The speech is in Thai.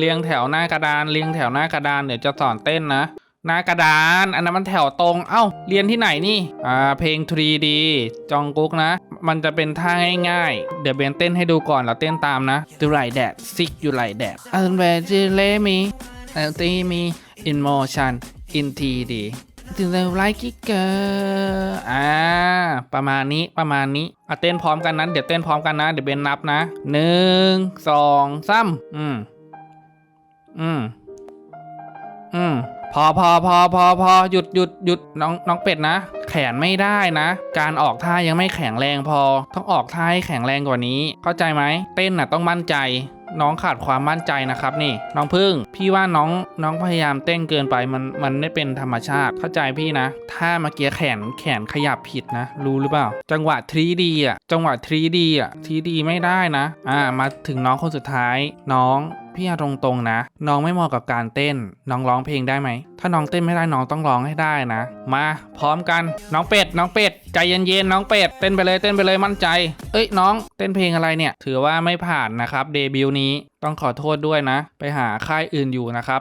เรียงแถวหน้ากระดาน เรียงแถวหน้ากระดานเดี๋ยวจะสอนเต้นนะ หน้ากระดาน อันนั้นมันแถวตรง เอ้า เรียนที่ไหนนี่ อ่า เพลง 3D จองกุ๊กนะ มันจะเป็นท่าง่ายๆ เดี๋ยวเบนเต้นให้ดูก่อนแล้วเต้นตามนะ Do like that sick you like that and where you lay me and see me in motion in 3D Do you like it girl อ่า ประมาณนี้ ประมาณนี้อะเต้นพร้อมกันนั้น เดี๋ยวเต้นพร้อมกันนะ เดี๋ยวเบนนับนะหนึ่งสองสามอืม อืม อืม พอพอพอพอพอหยุดหยุดหยุดน้องน้องเป็ดนะ แขนไม่ได้นะ การออกท่ายังไม่แข็งแรงพอ ต้องออกท่าให้แข็งแรงกว่านี้ เข้าใจไหม เต้นน่ะต้องมั่นใจ น้องขาดความมั่นใจนะครับ นี่ น้องพึ่ง พี่ว่าน้องน้องพยายามเต้นเกินไปมันมันไม่เป็นธรรมชาติ เข้าใจพี่นะ ถ้าเมื่อกี้แขนแขนขยับผิดนะ รู้หรือเปล่า จังหวะ 3D อะ จังหวะ 3D อะ 3D ไม่ได้นะ อ่า มาถึงน้องคนสุดท้าย น้อง พี่เอาตรงๆนะ น้องไม่เหมาะกับการเต้น น้องร้องเพลงได้ไหม ถ้าน้องเต้นไม่ได้น้องต้องร้องให้ได้นะ มาพร้อมกัน น้องเป็ด น้องเป็ด ใจเย็นๆ น้องเป็ด เต้นไปเลย เต้นไปเลย มั่นใจ เอ้ยน้อง เต้นเพลงอะไรเนี่ย ถือว่าไม่ผ่านนะครับ เดบิวต์นี้ ต้องขอโทษด้วยนะ ไปหาค่ายอื่นอยู่นะครับ